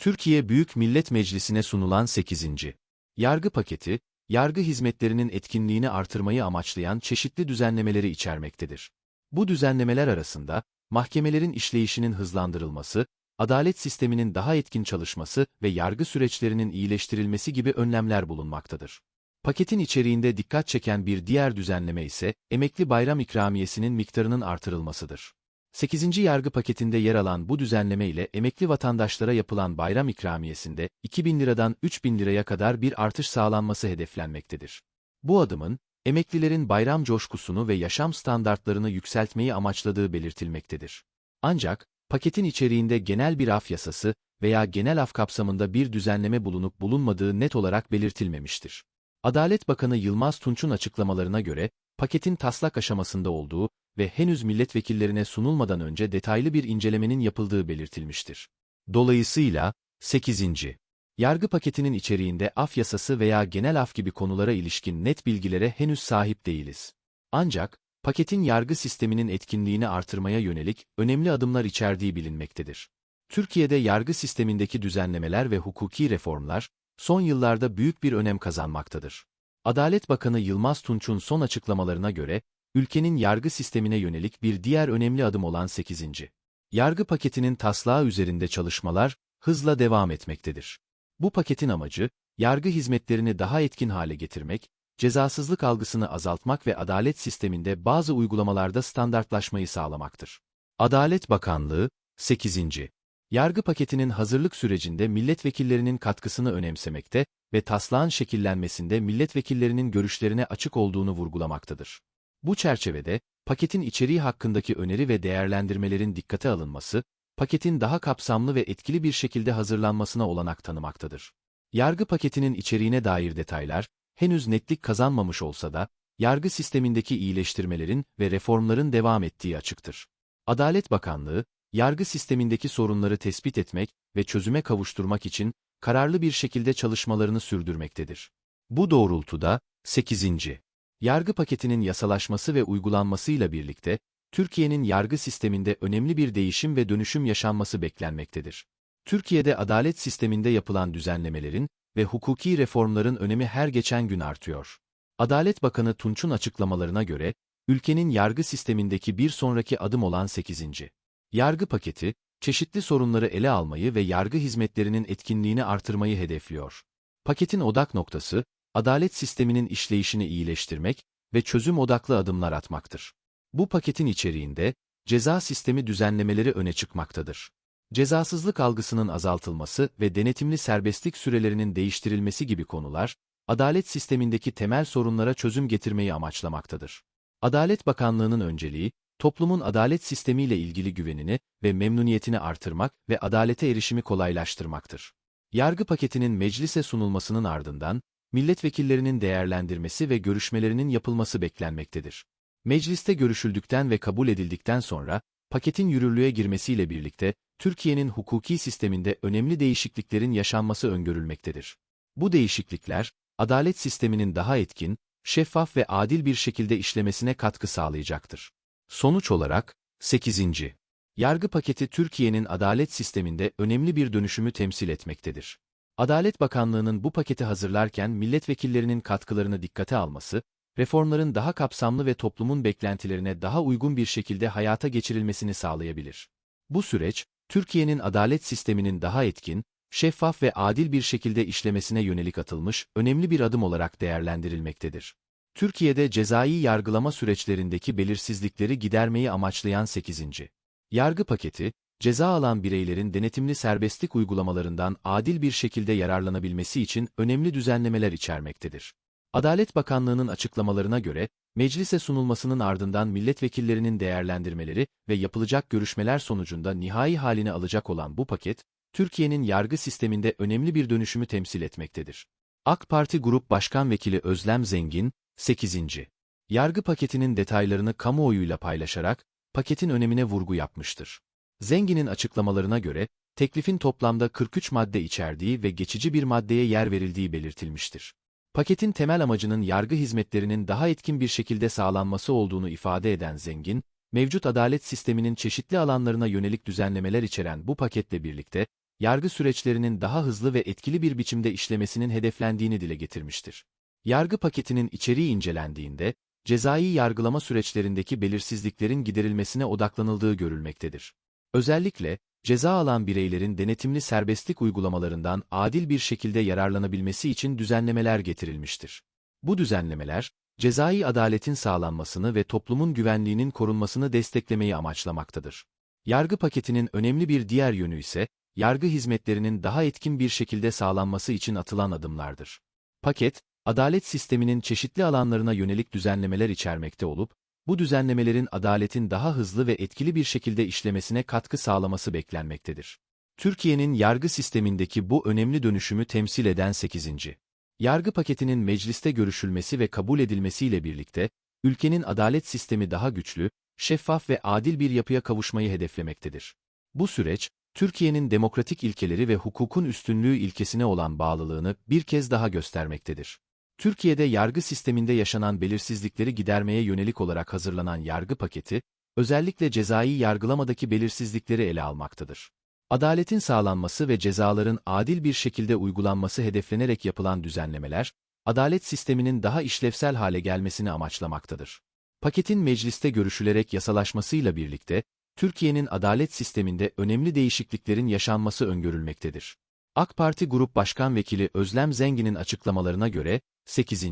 Türkiye Büyük Millet Meclisi'ne sunulan 8. Yargı paketi, yargı hizmetlerinin etkinliğini artırmayı amaçlayan çeşitli düzenlemeleri içermektedir. Bu düzenlemeler arasında, mahkemelerin işleyişinin hızlandırılması, adalet sisteminin daha etkin çalışması ve yargı süreçlerinin iyileştirilmesi gibi önlemler bulunmaktadır. Paketin içeriğinde dikkat çeken bir diğer düzenleme ise, emekli bayram ikramiyesinin miktarının artırılmasıdır. 8. yargı paketinde yer alan bu düzenleme ile emekli vatandaşlara yapılan bayram ikramiyesinde 2000 liradan 3000 liraya kadar bir artış sağlanması hedeflenmektedir. Bu adımın, emeklilerin bayram coşkusunu ve yaşam standartlarını yükseltmeyi amaçladığı belirtilmektedir. Ancak, paketin içeriğinde genel bir af yasası veya genel af kapsamında bir düzenleme bulunup bulunmadığı net olarak belirtilmemiştir. Adalet Bakanı Yılmaz Tunç'un açıklamalarına göre, paketin taslak aşamasında olduğu ve henüz milletvekillerine sunulmadan önce detaylı bir incelemenin yapıldığı belirtilmiştir. Dolayısıyla, 8. Yargı paketinin içeriğinde af yasası veya genel af gibi konulara ilişkin net bilgilere henüz sahip değiliz. Ancak, paketin yargı sisteminin etkinliğini artırmaya yönelik önemli adımlar içerdiği bilinmektedir. Türkiye'de yargı sistemindeki düzenlemeler ve hukuki reformlar, son yıllarda büyük bir önem kazanmaktadır. Adalet Bakanı Yılmaz Tunç'un son açıklamalarına göre, ülkenin yargı sistemine yönelik bir diğer önemli adım olan 8. Yargı paketinin taslağı üzerinde çalışmalar hızla devam etmektedir. Bu paketin amacı, yargı hizmetlerini daha etkin hale getirmek, cezasızlık algısını azaltmak ve adalet sisteminde bazı uygulamalarda standartlaşmayı sağlamaktır. Adalet Bakanlığı, 8. Yargı paketinin hazırlık sürecinde milletvekillerinin katkısını önemsemekte ve taslağın şekillenmesinde milletvekillerinin görüşlerine açık olduğunu vurgulamaktadır. Bu çerçevede, paketin içeriği hakkındaki öneri ve değerlendirmelerin dikkate alınması, paketin daha kapsamlı ve etkili bir şekilde hazırlanmasına olanak tanımaktadır. Yargı paketinin içeriğine dair detaylar, henüz netlik kazanmamış olsa da, yargı sistemindeki iyileştirmelerin ve reformların devam ettiği açıktır. Adalet Bakanlığı, yargı sistemindeki sorunları tespit etmek ve çözüme kavuşturmak için kararlı bir şekilde çalışmalarını sürdürmektedir. Bu doğrultuda, 8. Yargı paketinin yasalaşması ve uygulanmasıyla birlikte, Türkiye'nin yargı sisteminde önemli bir değişim ve dönüşüm yaşanması beklenmektedir. Türkiye'de adalet sisteminde yapılan düzenlemelerin ve hukuki reformların önemi her geçen gün artıyor. Adalet Bakanı Tunç'un açıklamalarına göre, ülkenin yargı sistemindeki bir sonraki adım olan 8. Yargı paketi, çeşitli sorunları ele almayı ve yargı hizmetlerinin etkinliğini artırmayı hedefliyor. Paketin odak noktası, adalet sisteminin işleyişini iyileştirmek ve çözüm odaklı adımlar atmaktır. Bu paketin içeriğinde, ceza sistemi düzenlemeleri öne çıkmaktadır. Cezasızlık algısının azaltılması ve denetimli serbestlik sürelerinin değiştirilmesi gibi konular, adalet sistemindeki temel sorunlara çözüm getirmeyi amaçlamaktadır. Adalet Bakanlığı'nın önceliği, toplumun adalet sistemiyle ilgili güvenini ve memnuniyetini artırmak ve adalete erişimi kolaylaştırmaktır. Yargı paketinin meclise sunulmasının ardından, milletvekillerinin değerlendirmesi ve görüşmelerinin yapılması beklenmektedir. Mecliste görüşüldükten ve kabul edildikten sonra, paketin yürürlüğe girmesiyle birlikte, Türkiye'nin hukuki sisteminde önemli değişikliklerin yaşanması öngörülmektedir. Bu değişiklikler, adalet sisteminin daha etkin, şeffaf ve adil bir şekilde işlemesine katkı sağlayacaktır. Sonuç olarak, 8. Yargı paketi Türkiye'nin adalet sisteminde önemli bir dönüşümü temsil etmektedir. Adalet Bakanlığı'nın bu paketi hazırlarken milletvekillerinin katkılarını dikkate alması, reformların daha kapsamlı ve toplumun beklentilerine daha uygun bir şekilde hayata geçirilmesini sağlayabilir. Bu süreç, Türkiye'nin adalet sisteminin daha etkin, şeffaf ve adil bir şekilde işlemesine yönelik atılmış önemli bir adım olarak değerlendirilmektedir. Türkiye'de cezai yargılama süreçlerindeki belirsizlikleri gidermeyi amaçlayan 8. Yargı paketi, ceza alan bireylerin denetimli serbestlik uygulamalarından adil bir şekilde yararlanabilmesi için önemli düzenlemeler içermektedir. Adalet Bakanlığı'nın açıklamalarına göre, meclise sunulmasının ardından milletvekillerinin değerlendirmeleri ve yapılacak görüşmeler sonucunda nihai halini alacak olan bu paket, Türkiye'nin yargı sisteminde önemli bir dönüşümü temsil etmektedir. AK Parti Grup Başkan Vekili Özlem Zengin, 8. Yargı paketinin detaylarını kamuoyuyla paylaşarak, paketin önemine vurgu yapmıştır. Zengin'in açıklamalarına göre, teklifin toplamda 43 madde içerdiği ve geçici bir maddeye yer verildiği belirtilmiştir. Paketin temel amacının yargı hizmetlerinin daha etkin bir şekilde sağlanması olduğunu ifade eden Zengin, mevcut adalet sisteminin çeşitli alanlarına yönelik düzenlemeler içeren bu paketle birlikte, yargı süreçlerinin daha hızlı ve etkili bir biçimde işlemesinin hedeflendiğini dile getirmiştir. Yargı paketinin içeriği incelendiğinde, cezai yargılama süreçlerindeki belirsizliklerin giderilmesine odaklanıldığı görülmektedir. Özellikle, ceza alan bireylerin denetimli serbestlik uygulamalarından adil bir şekilde yararlanabilmesi için düzenlemeler getirilmiştir. Bu düzenlemeler, cezai adaletin sağlanmasını ve toplumun güvenliğinin korunmasını desteklemeyi amaçlamaktadır. Yargı paketinin önemli bir diğer yönü ise, yargı hizmetlerinin daha etkin bir şekilde sağlanması için atılan adımlardır. Paket, adalet sisteminin çeşitli alanlarına yönelik düzenlemeler içermekte olup, bu düzenlemelerin adaletin daha hızlı ve etkili bir şekilde işlemesine katkı sağlaması beklenmektedir. Türkiye'nin yargı sistemindeki bu önemli dönüşümü temsil eden 8. Yargı paketinin mecliste görüşülmesi ve kabul edilmesiyle birlikte, ülkenin adalet sistemi daha güçlü, şeffaf ve adil bir yapıya kavuşmayı hedeflemektedir. Bu süreç, Türkiye'nin demokratik ilkeleri ve hukukun üstünlüğü ilkesine olan bağlılığını bir kez daha göstermektedir. Türkiye'de yargı sisteminde yaşanan belirsizlikleri gidermeye yönelik olarak hazırlanan yargı paketi, özellikle cezai yargılamadaki belirsizlikleri ele almaktadır. Adaletin sağlanması ve cezaların adil bir şekilde uygulanması hedeflenerek yapılan düzenlemeler, adalet sisteminin daha işlevsel hale gelmesini amaçlamaktadır. Paketin mecliste görüşülerek yasalaşmasıyla birlikte, Türkiye'nin adalet sisteminde önemli değişikliklerin yaşanması öngörülmektedir. AK Parti Grup Başkan Vekili Özlem Zengin'in açıklamalarına göre, 8.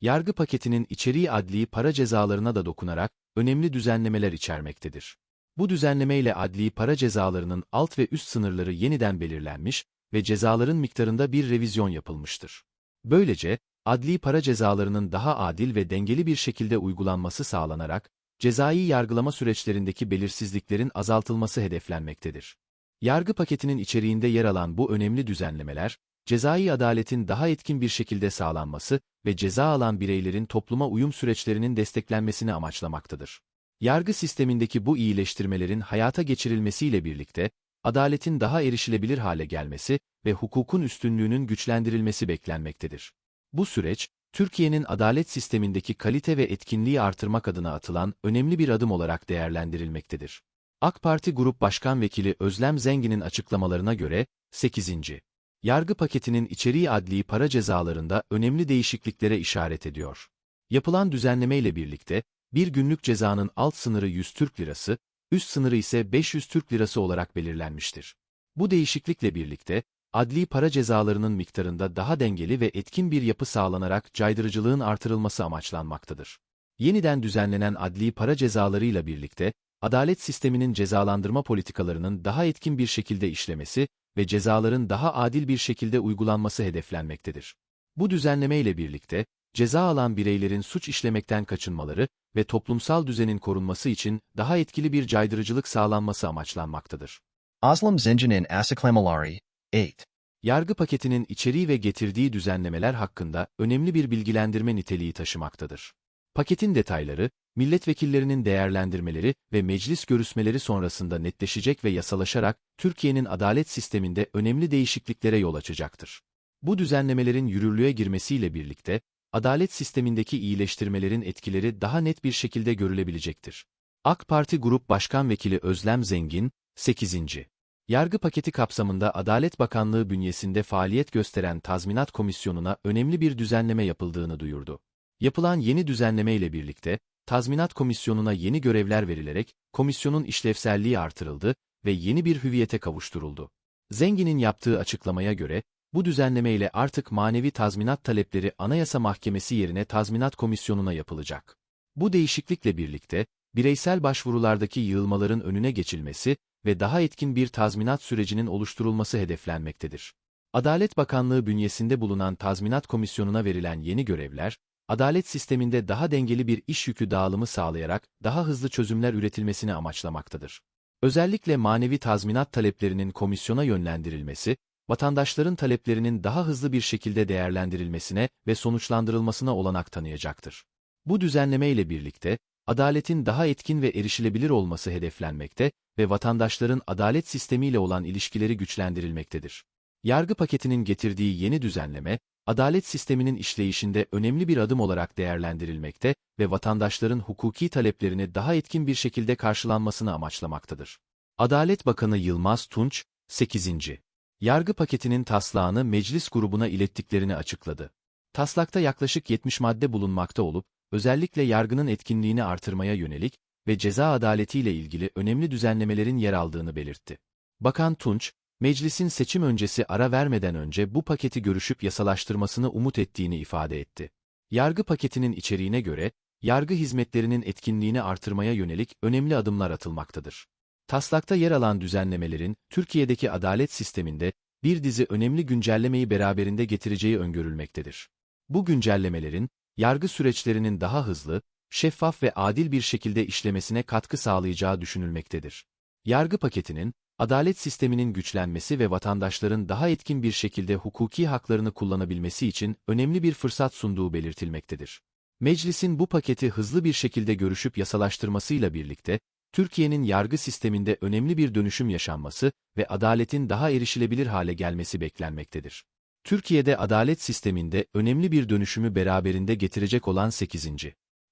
Yargı paketinin içeriği adli para cezalarına da dokunarak önemli düzenlemeler içermektedir. Bu düzenlemeyle adli para cezalarının alt ve üst sınırları yeniden belirlenmiş ve cezaların miktarında bir revizyon yapılmıştır. Böylece, adli para cezalarının daha adil ve dengeli bir şekilde uygulanması sağlanarak, cezai yargılama süreçlerindeki belirsizliklerin azaltılması hedeflenmektedir. Yargı paketinin içeriğinde yer alan bu önemli düzenlemeler, cezai adaletin daha etkin bir şekilde sağlanması ve ceza alan bireylerin topluma uyum süreçlerinin desteklenmesini amaçlamaktadır. Yargı sistemindeki bu iyileştirmelerin hayata geçirilmesiyle birlikte, adaletin daha erişilebilir hale gelmesi ve hukukun üstünlüğünün güçlendirilmesi beklenmektedir. Bu süreç, Türkiye'nin adalet sistemindeki kalite ve etkinliği artırmak adına atılan önemli bir adım olarak değerlendirilmektedir. AK Parti Grup Başkan Vekili Özlem Zengin'in açıklamalarına göre, 8. Yargı paketinin içeriği adli para cezalarında önemli değişikliklere işaret ediyor. Yapılan düzenlemeyle birlikte, bir günlük cezanın alt sınırı 100 Türk Lirası, üst sınırı ise 500 Türk Lirası olarak belirlenmiştir. Bu değişiklikle birlikte, adli para cezalarının miktarında daha dengeli ve etkin bir yapı sağlanarak caydırıcılığın artırılması amaçlanmaktadır. Yeniden düzenlenen adli para cezalarıyla birlikte, adalet sisteminin cezalandırma politikalarının daha etkin bir şekilde işlemesi ve cezaların daha adil bir şekilde uygulanması hedeflenmektedir. Bu düzenleme ile birlikte, ceza alan bireylerin suç işlemekten kaçınmaları ve toplumsal düzenin korunması için daha etkili bir caydırıcılık sağlanması amaçlanmaktadır. Aslam Zengin'in açıklamaları 8. Yargı paketinin içeriği ve getirdiği düzenlemeler hakkında önemli bir bilgilendirme niteliği taşımaktadır. Paketin detayları, milletvekillerinin değerlendirmeleri ve meclis görüşmeleri sonrasında netleşecek ve yasalaşarak Türkiye'nin adalet sisteminde önemli değişikliklere yol açacaktır. Bu düzenlemelerin yürürlüğe girmesiyle birlikte, adalet sistemindeki iyileştirmelerin etkileri daha net bir şekilde görülebilecektir. AK Parti Grup Başkan Vekili Özlem Zengin, 8. Yargı paketi kapsamında Adalet Bakanlığı bünyesinde faaliyet gösteren Tazminat Komisyonu'na önemli bir düzenleme yapıldığını duyurdu. Yapılan yeni düzenleme ile birlikte, Tazminat Komisyonu'na yeni görevler verilerek, komisyonun işlevselliği artırıldı ve yeni bir hüviyete kavuşturuldu. Zengin'in yaptığı açıklamaya göre, bu düzenleme ile artık manevi tazminat talepleri Anayasa Mahkemesi yerine Tazminat Komisyonu'na yapılacak. Bu değişiklikle birlikte, bireysel başvurulardaki yığılmaların önüne geçilmesi ve daha etkin bir tazminat sürecinin oluşturulması hedeflenmektedir. Adalet Bakanlığı bünyesinde bulunan Tazminat Komisyonu'na verilen yeni görevler, adalet sisteminde daha dengeli bir iş yükü dağılımı sağlayarak daha hızlı çözümler üretilmesini amaçlamaktadır. Özellikle manevi tazminat taleplerinin komisyona yönlendirilmesi, vatandaşların taleplerinin daha hızlı bir şekilde değerlendirilmesine ve sonuçlandırılmasına olanak tanıyacaktır. Bu düzenleme ile birlikte, adaletin daha etkin ve erişilebilir olması hedeflenmekte ve vatandaşların adalet sistemiyle olan ilişkileri güçlendirilmektedir. Yargı paketinin getirdiği yeni düzenleme, adalet sisteminin işleyişinde önemli bir adım olarak değerlendirilmekte ve vatandaşların hukuki taleplerini daha etkin bir şekilde karşılanmasını amaçlamaktadır. Adalet Bakanı Yılmaz Tunç, 8. yargı paketinin taslağını meclis grubuna ilettiklerini açıkladı. Taslakta yaklaşık 70 madde bulunmakta olup, özellikle yargının etkinliğini artırmaya yönelik ve ceza adaletiyle ilgili önemli düzenlemelerin yer aldığını belirtti. Bakan Tunç, meclisin seçim öncesi ara vermeden önce bu paketi görüşüp yasalaştırmasını umut ettiğini ifade etti. Yargı paketinin içeriğine göre, yargı hizmetlerinin etkinliğini artırmaya yönelik önemli adımlar atılmaktadır. Taslakta yer alan düzenlemelerin, Türkiye'deki adalet sisteminde bir dizi önemli güncellemeyi beraberinde getireceği öngörülmektedir. Bu güncellemelerin, yargı süreçlerinin daha hızlı, şeffaf ve adil bir şekilde işlemesine katkı sağlayacağı düşünülmektedir. Yargı paketinin, adalet sisteminin güçlenmesi ve vatandaşların daha etkin bir şekilde hukuki haklarını kullanabilmesi için önemli bir fırsat sunduğu belirtilmektedir. Meclisin bu paketi hızlı bir şekilde görüşüp yasalaştırmasıyla birlikte, Türkiye'nin yargı sisteminde önemli bir dönüşüm yaşanması ve adaletin daha erişilebilir hale gelmesi beklenmektedir. Türkiye'de adalet sisteminde önemli bir dönüşümü beraberinde getirecek olan 8.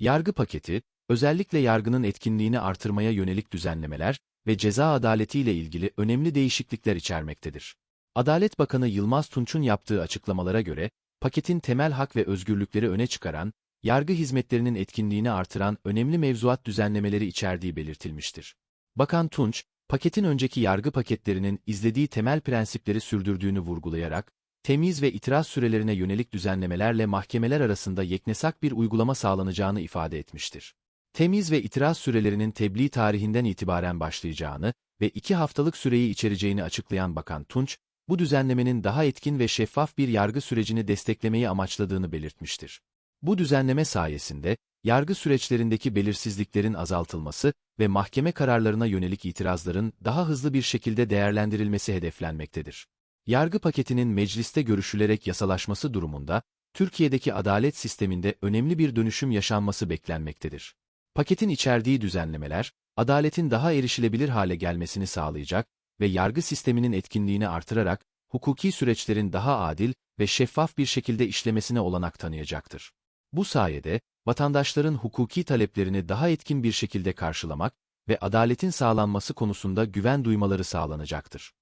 Yargı paketi, özellikle yargının etkinliğini artırmaya yönelik düzenlemeler ve ceza adaletiyle ilgili önemli değişiklikler içermektedir. Adalet Bakanı Yılmaz Tunç'un yaptığı açıklamalara göre, paketin temel hak ve özgürlükleri öne çıkaran, yargı hizmetlerinin etkinliğini artıran önemli mevzuat düzenlemeleri içerdiği belirtilmiştir. Bakan Tunç, paketin önceki yargı paketlerinin izlediği temel prensipleri sürdürdüğünü vurgulayarak, temiz ve itiraz sürelerine yönelik düzenlemelerle mahkemeler arasında yeknesak bir uygulama sağlanacağını ifade etmiştir. Temiz ve itiraz sürelerinin tebliğ tarihinden itibaren başlayacağını ve iki haftalık süreyi içereceğini açıklayan Bakan Tunç, bu düzenlemenin daha etkin ve şeffaf bir yargı sürecini desteklemeyi amaçladığını belirtmiştir. Bu düzenleme sayesinde, yargı süreçlerindeki belirsizliklerin azaltılması ve mahkeme kararlarına yönelik itirazların daha hızlı bir şekilde değerlendirilmesi hedeflenmektedir. Yargı paketinin mecliste görüşülerek yasalaşması durumunda, Türkiye'deki adalet sisteminde önemli bir dönüşüm yaşanması beklenmektedir. Paketin içerdiği düzenlemeler, adaletin daha erişilebilir hale gelmesini sağlayacak ve yargı sisteminin etkinliğini artırarak, hukuki süreçlerin daha adil ve şeffaf bir şekilde işlemesine olanak tanıyacaktır. Bu sayede, vatandaşların hukuki taleplerini daha etkin bir şekilde karşılamak ve adaletin sağlanması konusunda güven duymaları sağlanacaktır.